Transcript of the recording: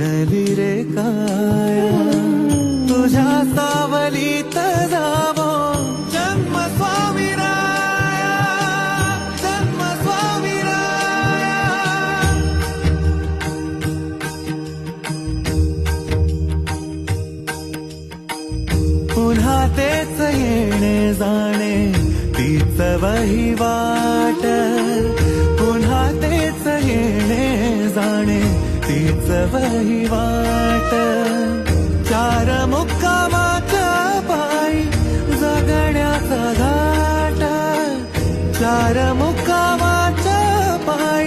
रे काय? तुझ्या सावलीत जावो. जन्म स्वामी जन्म स्वामी पुन्हा तेच येणे जाणे तीच वही वाट. तीच वही वाट चार मुक्कामाच्या पायी जगण्याचा घाट चार